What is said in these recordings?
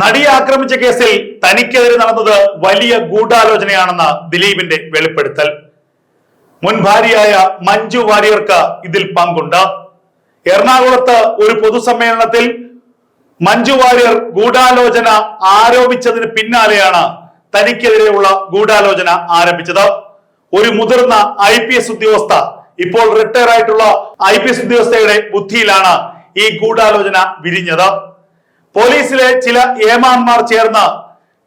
നടിയെ ആക്രമിച്ച കേസിൽ തനിക്കെതിരെ നടന്നത് വലിയ ഗൂഢാലോചനയാണെന്ന് ദിലീപിന്റെ വെളിപ്പെടുത്തൽ. മുൻ ഭാര്യയായ മഞ്ജു വാര്യർക്ക് ഇതിൽ പങ്കുണ്ട്. എറണാകുളത്ത് ഒരു പൊതുസമ്മേളനത്തിൽ മഞ്ജു വാര്യർ ഗൂഢാലോചന ആരോപിച്ചതിന് പിന്നാലെയാണ് തനിക്കെതിരെയുള്ള ഗൂഢാലോചന ആരംഭിച്ചത്. ഒരു മുതിർന്ന ഐ പി എസ് ഉദ്യോഗസ്ഥ ഇപ്പോൾ റിട്ടയർ ആയിട്ടുള്ള ഐ പി എസ് ഉദ്യോഗസ്ഥയുടെ ബുദ്ധിയിലാണ് ഈ ഗൂഢാലോചന വിരിഞ്ഞത്. പോലീസിലെ ചില ഏമാന്മാർ ചേർന്ന്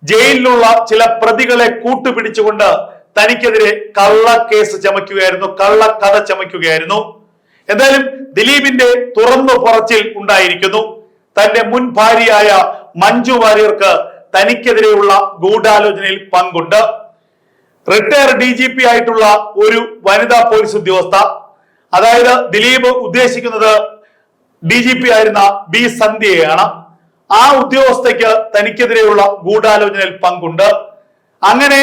ജയിലിലുള്ള ചില പ്രതികളെ കൂട്ടുപിടിച്ചുകൊണ്ട് തനിക്കെതിരെ കള്ള കേസ് ചമയ്ക്കുകയായിരുന്നു കള്ള കഥ ചമയ്ക്കുകയായിരുന്നു. എന്തായാലും ദിലീപിന്റെ തുറന്നു പറച്ചിൽ ഉണ്ടായിരിക്കുന്നു. തന്റെ മുൻ ഭാര്യയായ മഞ്ജു വാര്യർക്ക് തനിക്കെതിരെയുള്ള ഗൂഢാലോചനയിൽ പങ്കുണ്ട്. റിട്ടയർഡ് ഡി ജി പി ആയിട്ടുള്ള ഒരു വനിതാ പോലീസ് ഉദ്യോഗസ്ഥ അതായത് ദിലീപ് ഉദ്ദേശിക്കുന്നത് ഡി ജി പി ആയിരുന്ന ബി സന്ധ്യയാണ്. ആ ഉദ്യോഗസ്ഥയ്ക്ക് തനിക്കെതിരെയുള്ള ഗൂഢാലോചനയിൽ പങ്കുണ്ട്. അങ്ങനെ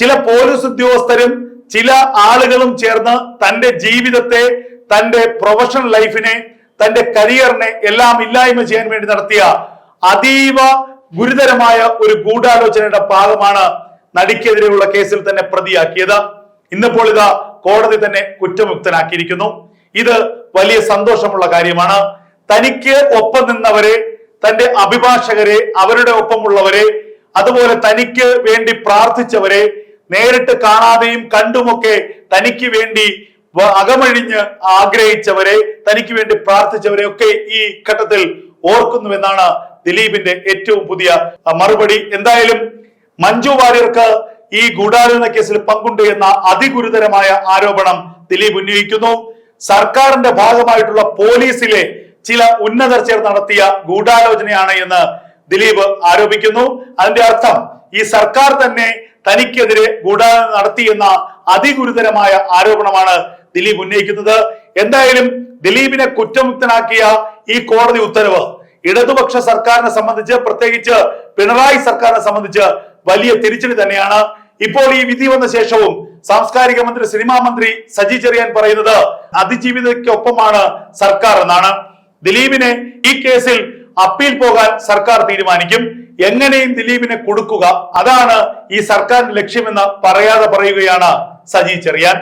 ചില പോലീസ് ഉദ്യോഗസ്ഥരും ചില ആളുകളും ചേർന്ന് തന്റെ ജീവിതത്തെ തന്റെ പ്രൊഫഷണൽ ലൈഫിനെ തന്റെ കരിയറിനെ എല്ലാം ഇല്ലായ്മ ചെയ്യാൻ വേണ്ടി നടത്തിയ അതീവ ഗുരുതരമായ ഒരു ഗൂഢാലോചനയുടെ ഭാഗമാണ് നടിക്കെതിരെയുള്ള കേസിൽ തന്നെ പ്രതിയാക്കിയത്. ഇന്നിപ്പോൾ ഇതാ കോടതി തന്നെ കുറ്റമുക്തനാക്കിയിരിക്കുന്നു. ഇത് വലിയ സന്തോഷമുള്ള കാര്യമാണ്. തനിക്ക് ഒപ്പം നിന്നവരെ തന്റെ അഭിഭാഷകരെ അവരുടെ ഒപ്പമുള്ളവരെ അതുപോലെ തനിക്ക് വേണ്ടി പ്രാർത്ഥിച്ചവരെ നേരിട്ട് കാണാതെയും കണ്ടുമൊക്കെ തനിക്ക് വേണ്ടി അകമഴിഞ്ഞ് ആഗ്രഹിച്ചവരെ തനിക്ക് വേണ്ടി പ്രാർത്ഥിച്ചവരെ ഒക്കെ ഈ ഘട്ടത്തിൽ ഓർക്കുന്നുവെന്നാണ് ദിലീപിന്റെ ഏറ്റവും പുതിയ മറുപടി. എന്തായാലും മഞ്ജു വാര്യർക്ക് ഈ ഗൂഢാലോചന കേസിൽ പങ്കുണ്ട് എന്ന അതിഗുരുതരമായ ആരോപണം ദിലീപ് ഉന്നയിക്കുന്നു. സർക്കാരിന്റെ ഭാഗമായിട്ടുള്ള പോലീസിലെ ചില ഉന്നതർ ചേർന്ന് നടത്തിയ ഗൂഢാലോചനയാണ് എന്ന് ദിലീപ് ആരോപിക്കുന്നു. അതിന്റെ അർത്ഥം ഈ സർക്കാർ തന്നെ തനിക്കെതിരെ ഗൂഢാലോചന നടത്തിയെന്ന അതിഗുരുതരമായ ആരോപണമാണ് ദിലീപ് ഉന്നയിക്കുന്നത്. എന്തായാലും ദിലീപിനെ കുറ്റമുക്തനാക്കിയ ഈ കോടതി ഉത്തരവ് ഇടതുപക്ഷ സർക്കാരിനെ സംബന്ധിച്ച് പ്രത്യേകിച്ച് പിണറായി സർക്കാരിനെ സംബന്ധിച്ച് വലിയ തിരിച്ചടി തന്നെയാണ്. ഇപ്പോൾ ഈ വിധി വന്ന ശേഷവും സാംസ്കാരിക മന്ത്രി സിനിമാ മന്ത്രി സജി ചെറിയാൻ പറയുന്നത് അതിജീവിതയ്ക്കൊപ്പമാണ് സർക്കാർ എന്നാണ്. ദിലീപിനെ ഈ കേസിൽ അപ്പീൽ പോകാൻ സർക്കാർ തീരുമാനിക്കും. എങ്ങനെയും ദിലീപിനെ കൊടുക്കുക. അതാണ് ഈ സർക്കാരിന്റെ ലക്ഷ്യമെന്ന് പറയാതെ പറയുകയാണ് സജി ചെറിയാൻ.